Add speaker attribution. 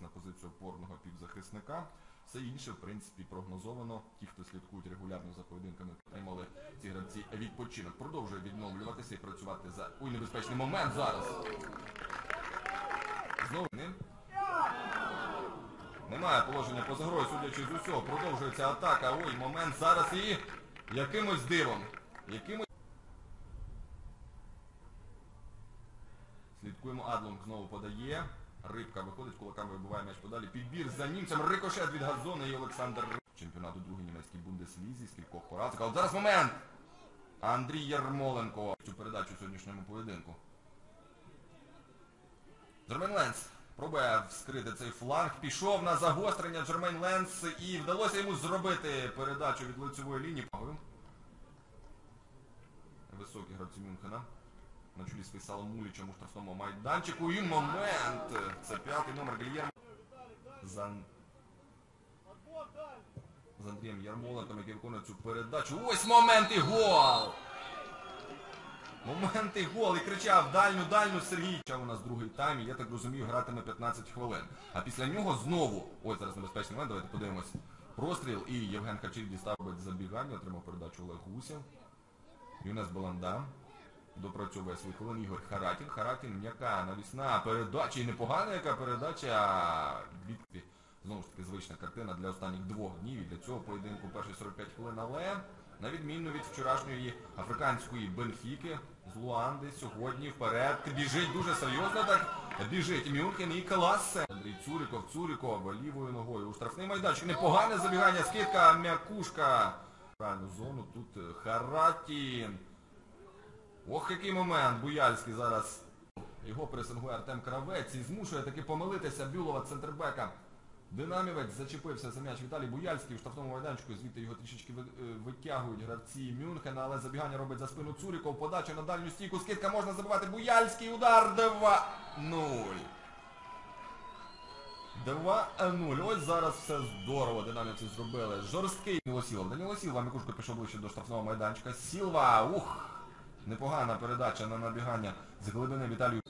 Speaker 1: на позицію опорного півзахисника. Все інше, в принципі, прогнозовано. Ті, хто слідкують регулярно за поєдинками, отримали ці гравці відпочинок. Продовжує відновлюватися і працювати за Ой, небезпечний момент зараз. Знову ним. Немає положення поза грою, судячи з усього. Продовжується атака. Ой, момент зараз і якимось дивом. Якимось... Слідкуємо, Адлунг знову подає. Рибка виходить, кулаками вибиває м'яч подалі. Підбір за німцем, рикошет від газону і Олександр Риб. Чемпіонату другої німецькій бундеслізі з кількох поразок. А от зараз момент! Андрій Ярмоленко. Цю передачу в сьогоднішньому поєдинку. Джермен Ленс пробує вскрити цей фланг. Пішов на загострення Джермен Ленс і вдалося йому зробити передачу від лицевої лінії. Високі гравці Мюнхена. На чолі з Фейсалом Мулічем у штрафному майданчику. І момент! Це п'ятий номер Гільєрмо. З Андрієм Ярмоленком, який виконує цю передачу. Ось момент і гол! Момент і гол. І кричав дальню, дальню Сергій. Чав у нас другий тайм, і я так розумію, гратиме 15 хвилин. А після нього знову, ось зараз небезпечний момент, давайте подивимось. Простріл і Євген Хачик дістав без забігання, отримав передачу Олег Гусєв. Юнес Баланда. Допрацьовує свої хвилин Ігор Харатін. Харатін м'яка, навісна передача. І непогана яка передача від знову ж таки звична картина для останніх двох днів. І для цього поєдинку перші 45 хвилин, але на відміну від вчорашньої африканської Бенфіки з Луанди сьогодні вперед біжить дуже серйозно так. Біжить Мюнхен і класе. Андрій Цуріков, Цуріков лівою ногою у штрафний майданчик. Непогане забігання, скидка, м'якушка. Правильну зону тут Харатін. Ох, який момент. Буяльський зараз. Його пресингує Артем Кравець і змушує таки помилитися Бюлова центрбека. Динамівець зачепився за м'яч Віталій Буяльський в штрафному майданчику, звідти його трішечки е, витягують гравці Мюнхена, але забігання робить за спину Цуріков, подача на дальню стійку, скидка можна забивати, Буяльський, удар 2-0. 2-0. Ось зараз все здорово, динамівці зробили. Жорсткий. Даніло Сілва, Мікушко пішов ближче до штрафного майданчика. Сілва, ух! Непогана передача на набігання з глибини Віталію.